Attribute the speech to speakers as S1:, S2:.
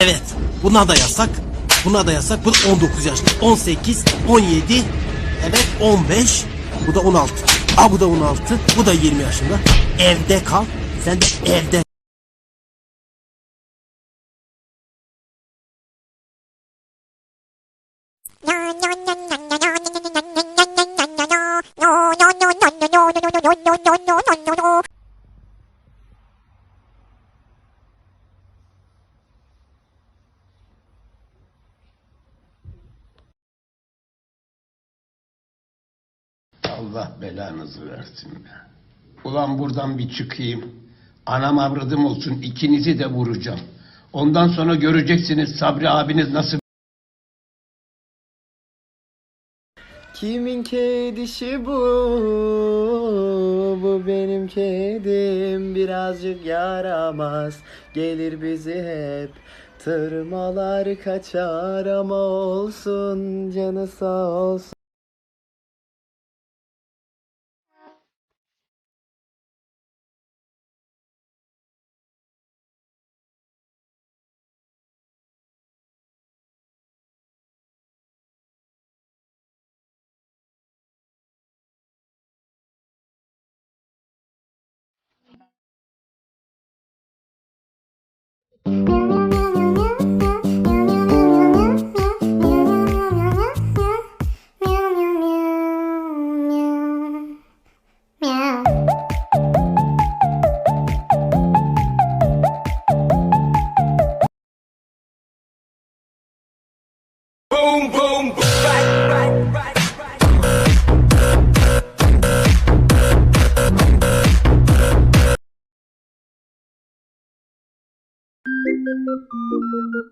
S1: Evet. Buna da yasak. Buna da yasak. Bu da 19 yaşında. 18, 17, evet 15. Bu da 16. Aa bu da 16. Bu da 20 yaşında. Evde kal. Sen de evde.
S2: Allah belanızı versin be. Ulan buradan bir çıkayım. Anam avradım olsun ikinizi de vuracağım. Ondan sonra göreceksiniz Sabri abiniz nasıl
S3: Kimin kedisi bu? Bu benim kedim. Birazcık yaramaz. Gelir bizi hep tırmalar kaçar ama olsun canı sağ olsun boom, boom, boom. Right, right, right. Thank you.